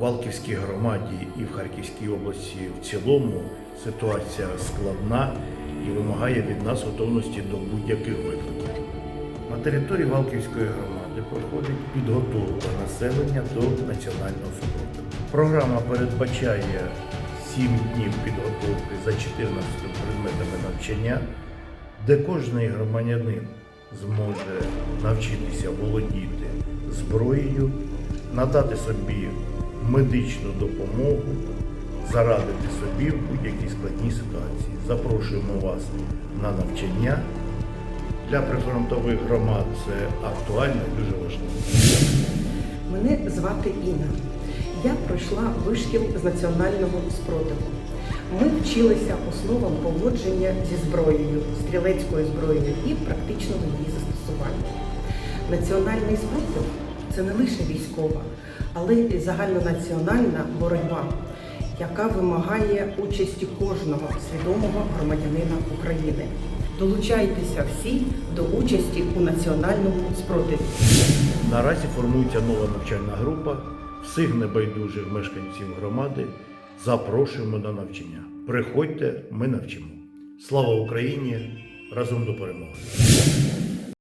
Валківській громаді і в Харківській області в цілому ситуація складна і вимагає від нас готовності до будь-яких викликів. На території Валківської громади проходить підготовка населення до національного спротиву. Програма передбачає 7 днів підготовки за 14 предметами навчання, де кожний громадянин зможе навчитися володіти зброєю, надати собі медичну допомогу, зарадити собі в будь-якій складній ситуації. Запрошуємо вас на навчання. Для прифронтових громад це актуально і дуже важливо. Мене звати Інна. Я пройшла вишкіл з національного спротиву. Ми вчилися основам поводження зі зброєю, стрілецькою зброєю і практичного її застосування. Національний спротив це не лише військова, але й загальнонаціональна боротьба, яка вимагає участі кожного свідомого громадянина України. Долучайтеся всі до участі у національному спротиві. Наразі формується нова навчальна група. Всіх небайдужих мешканців громади запрошуємо на навчання. Приходьте, ми навчимо. Слава Україні! Разом до перемоги!